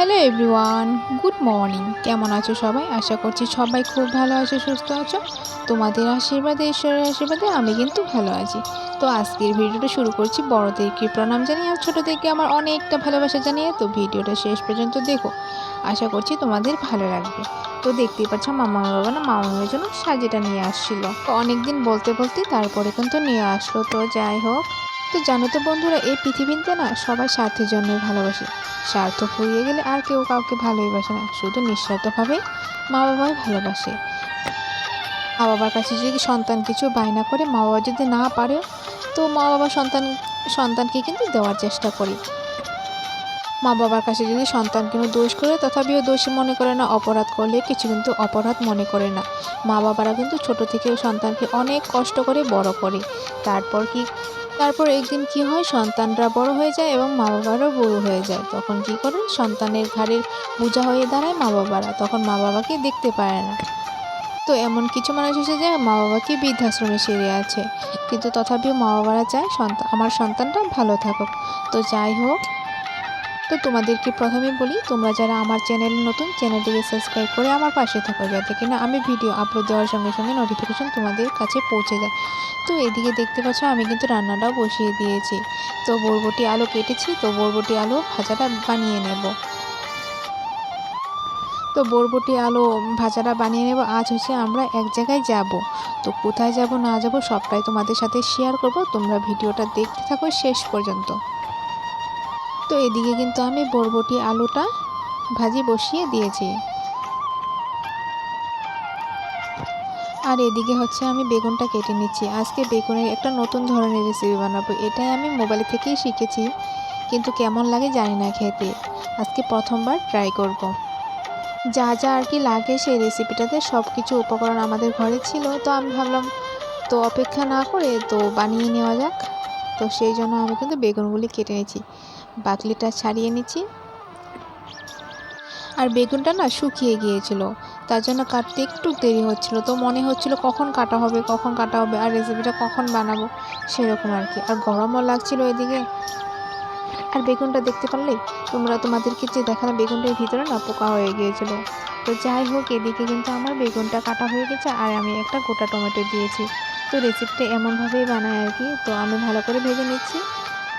Hello everyone, good morning. কেমন আছো সবাই? আশা করছি সবাই খুব ভালো আছো, সুস্থ আছো। তোমাদের আশীর্বাদে, ঈশ্বরের আশীর্বাদে আমি কিন্তু ভালো আছি। তো আজকের ভিডিওটা শুরু করছি বড়দেরকে প্রণাম জানিয়ে আর ছোটোদেরকে আমার অনেকটা ভালোবাসা জানিয়ে। তো ভিডিওটা শেষ পর্যন্ত দেখো। আশা করছি তোমাদের ভালো লাগবে। তো দেখতেই পাচ্ছ মামা বাবা না মামামের জন্য সাজিটা নিয়ে আসছিল। অনেকদিন বলতে বলতে তারপরে কিন্তু নিয়ে আসলো। তো যাই হোক তো জানো তো বন্ধুরা, এই পৃথিবীতে না সবাই স্বার্থের জন্যই ভালোবাসে। স্বার্থ ফুরিয়ে গেলে আর কেউ কাউকে ভালোই বাসে না, শুধু নিঃস্বার্থভাবে মা বাবাই ভালোবাসে। মা বাবার কাছে যদি সন্তান কিছু বায়না করে মা বাবা যদি না পারে তো মা বাবা সন্তান, সন্তানকে কিন্তু দেওয়ার চেষ্টা করে। মা বাবার কাছে যদি সন্তান কোনো দোষ করে, তথাপিও দোষী মনে করে না, অপরাধ করলে কিছু কিন্তু অপরাধ মনে করে না। মা বাবারা কিন্তু ছোট থেকে সন্তানকে অনেক কষ্ট করে বড় করে। তারপর কি, তারপর একদিন কি হয়, সন্তানরা বড় হয়ে যায় এবং মা বাবারও বড় হয়ে যায়। তখন কি করে সন্তানের ঘাড়ের বোঝা হয়ে দাঁড়ায় মা বাবারা তখন মা বাবাকে দেখতে পারে না। তো এমন কিছু মানুষ এসে যায় মা বাবাকে বৃদ্ধাশ্রমে সেরে আছে। কিন্তু তথাপিও মা বাবারা চায় সন্তান আমার সন্তানটা ভালো থাকুক। তো যাই হোক তো তোমাদেরকে প্রথমে বলি, তোমরা যারা আমার চ্যানেল নতুন, চ্যানেলটিকে সাবস্ক্রাইব করে আমার পাশে থাকো, যাতে কিনা আমি ভিডিও আপলোড দেওয়ার সঙ্গে সঙ্গে নোটিফিকেশন তোমাদের কাছে পৌঁছে যায়। তো এদিকে দেখতে পাচ্ছ, আমি কিন্তু রান্নাটাও বসিয়ে দিয়েছি। তো বরবটি আলু কেটেছি, তো বরবটি আলু ভাজাটা বানিয়ে নেব। তো বরবটি আলু ভাজাটা বানিয়ে নেব। আজ হচ্ছে আমরা এক জায়গায় যাব। তো কোথায় যাব, না যাব সবটাই তোমাদের সাথে শেয়ার করব। তোমরা ভিডিওটা দেখতে থাকো শেষ পর্যন্ত। তো এদিকে কিন্তু আমি বরবটি আলুটা ভাজি বসিয়ে দিয়েছি। আর এদিকে হচ্ছে আমি বেগুনটা কেটে নিচ্ছি। আজকে বেগুনের একটা নতুন ধরনের রেসিপি বানাবো। এটাই আমি মোবাইল থেকেই শিখেছি। কিন্তু কেমন লাগে জানি না খেতে। আজকে প্রথমবার ট্রাই করব। যা যা আর কি লাগে সেই রেসিপিটাতে সব কিছু উপকরণ আমাদের ঘরে ছিল। তো আমি ভাবলাম, তো অপেক্ষা না করে তো বানিয়ে নেওয়া যাক। তো সেই জন্য আমি কিন্তু বেগুনগুলি কেটে নিয়েছি। বাকলিটা ছাড়িয়ে নিচ্ছি। আর বেগুনটা না শুকিয়ে গিয়েছিল, তার জন্য কাটতে একটু দেরি হচ্ছিল। তো মনে হচ্ছিল কখন কাটা হবে, কখন কাটা হবে, আর রেসিপিটা কখন বানাবো, সেরকম আর কি। আর গরমও লাগছিল এদিকে। আর বেগুনটা দেখতে পারলে তোমরা তোমাদেরকে যে দেখানো বেগুনটার ভিতরে না পোকা হয়ে গিয়েছিল। তো যাই হোক, এদিকে কিন্তু আমার বেগুনটা কাটা হয়ে গেছে, আর আমি একটা গোটা টমেটো দিয়েছি। তো রেসিপিটা এমনভাবেই বানাই আর কি। তো আমি ভালো করে ভেজে নিচ্ছি।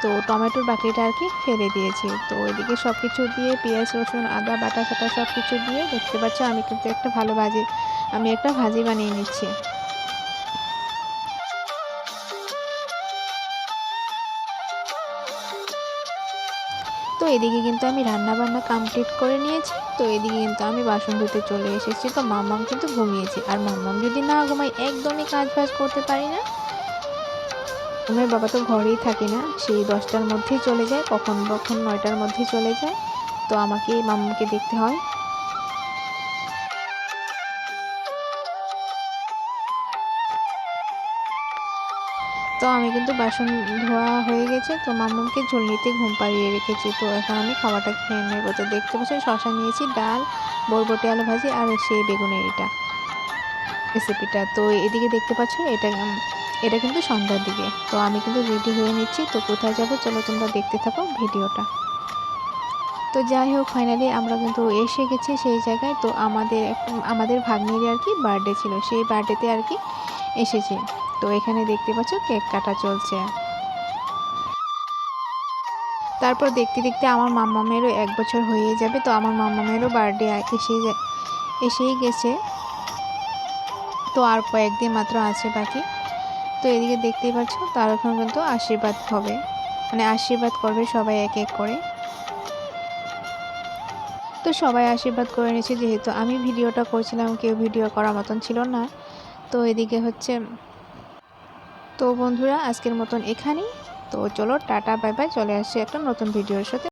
তো টমেটোর বাকিটা আর কি ফেলে দিয়েছি। তো এদিকে সব কিছু দিয়ে পেঁয়াজ, রসুন, আদা, বাটা ফাটা সব কিছু দিয়ে দেখতে পাচ্ছ আমি কিন্তু একটা ভালো ভাজি, আমি একটা ভাজি বানিয়ে নিচ্ছি। তো এদিকে কিন্তু আমি রান্না বান্না কমপ্লিট করে নিয়েছি। তো এদিকে কিন্তু আমি বাসন ধুতে চলে এসেছি। তো মাম্মাম কিন্তু ঘুমিয়েছি। আর মাম্মাম যদি না ঘুমাই একদমই কাজ বাজ করতে পারি না। আমার বাবা তো ঘরেই থাকে না, সেই দশটার মধ্যেই চলে যায়, কখন কখন নয়টার মধ্যেই চলে যায়। তো আমাকে মাম্মাকে দেখতে হয়। তো আমি কিন্তু বাসন ধোয়া হয়ে গেছে, তো মাম্মামকে ঝুলনিতে ঘুম পাড়িয়ে রেখেছি। তো এখন আমি খাবারটা খেয়ে নেব। তো দেখতে পাচ্ছি শশা নিয়েছি, ডাল, বরবটি, আলু ভাজি, আর সেই বেগুনের এটা রেসিপিটা। তো এদিকে দেখতে পাচ্ছ এটা এটা কিন্তু সন্ধ্যার দিকে। তো আমি কিন্তু রেডি হয়ে নিচ্ছি। তো কোথায় যাব? চলো তোমরা দেখতে থাকো ভিডিওটা। তো যাই হোক ফাইনালি আমরা কিন্তু এসে গেছি সেই জায়গায়। তো আমাদের আমাদের ভাগ্নির আর কি বার্থডে ছিল। সেই বার্থডেতে আর কি এসেছে। তো এখানে দেখতে পাচ্ছ কেক কাটা চলছে। তারপর দেখতে দেখতে আমার মাম্মা মাম্মামেরও এক বছর হয়ে যাবে। তো আমার মাম্মা মাম্মামেরও বার্থডে এসে এসেই গেছে। তো আর কয়েকদিন মাত্র আছে বাকি। তো এদিকে দেখতেই পাচ্ছ, তার ওখানে কিন্তু আশীর্বাদ হবে। মানে আশীর্বাদ করবে সবাই এক এক করে। তো সবাই আশীর্বাদ করে নিয়েছে, যেহেতু আমি ভিডিওটা করছিলাম, কেউ ভিডিও করার মতন ছিল না। তো এদিকে হচ্ছে, তো বন্ধুরা, আজকের মতন এখানেই। তো চলো, টাটা, বাই বাই, চলে আসছি একটা নতুন ভিডিওর সাথে।